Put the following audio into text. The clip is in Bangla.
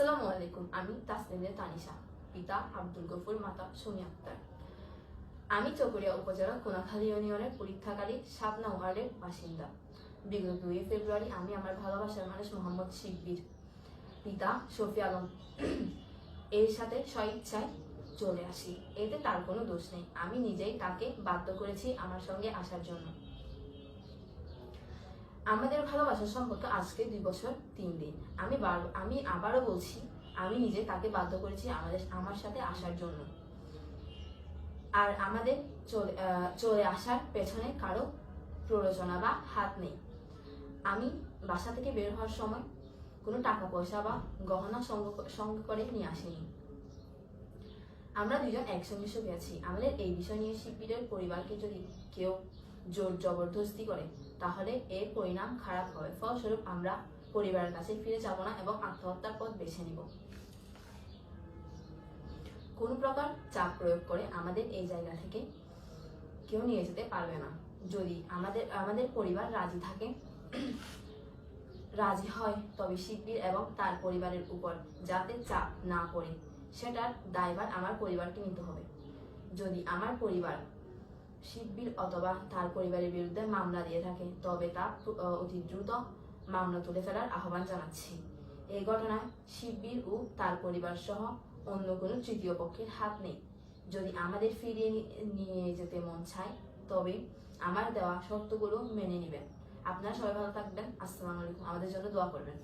আসসালামু আলাইকুম, আমি তাসলিমের তানিশা, পিতা আব্দুল গফুর, মাতা সুমি আক্তার। আমি চকরিয়া উপজেলা কোনাখালী ইউনিয়নের পরীক্ষাকালী সাত নং ওয়ার্ডের বাসিন্দা। বিগত দুই ফেব্রুয়ারি আমি আমার ভালোবাসার মানুষ মোহাম্মদ শিকবির পিতা শফি আলম। এর সাথে স্বইচ্ছায় চলে আসি, এতে তার কোনো দোষ নেই। আমি নিজেই তাকে বাধ্য করেছি আমার সঙ্গে আসার জন্য। আমাদের ভালোবাসার সম্পর্ক আজকে দুই বছর, তিন দিন। আমি আমি আবারও বলছি, আমি নিজে তাকে বাধ্য করেছি আমাদের আমার সাথে আসার জন্য। আর আমাদের চলে চলে আসার পেছনে কারও প্ররোচনা বা হাত নেই। আমি বাসা থেকে বের হওয়ার সময় কোনো টাকা পয়সা বা গহনা সঙ্গ- করে নিয়ে আসিনি। আমরা দুজন একসঙ্গে আছি আমাদের এই বিষয় নিয়ে শিল্পীদের পরিবারকে যদি কেউ জোর জবরদস্তি করে, তাহলে এর পরিণাম খারাপ হবে। ফলস্বরূপ আমরা পরিবারের কাছে ফিরে যাব না এবং আত্মহত্যার পথ বেছে নিব। কোন প্রকার চাপ প্রয়োগ করে আমাদের এই জায়গা থেকে কেউ নিয়ে যেতে পারবে না। যদি আমাদের আমাদের পরিবার রাজি থাকে, রাজি হয়, তবে শিল্পীর এবং তার পরিবারের উপর যাতে চাপ না পড়ে, সেটার দায়ভার আমার পরিবারকে নিতে হবে। যদি আমার পরিবার শিল্পীর অথবা তার পরিবারের বিরুদ্ধে মামলা দিয়ে থাকে। তবে তা অতি দ্রুত মামলা তুলে ফেলার আহ্বান জানাচ্ছি। এই ঘটনায় শিববির ও তার পরিবার সহ অন্য কোনো তৃতীয় পক্ষের হাত নেই। যদি আমাদের ফিরিয়ে নিয়ে যেতে মন চায়, তবে আমার দেওয়া শর্তগুলো মেনে নেবেন। আপনারা সবাই ভালো থাকবেন। আসসালামু আলাইকুম। আমাদের জন্য দোয়া করবেন।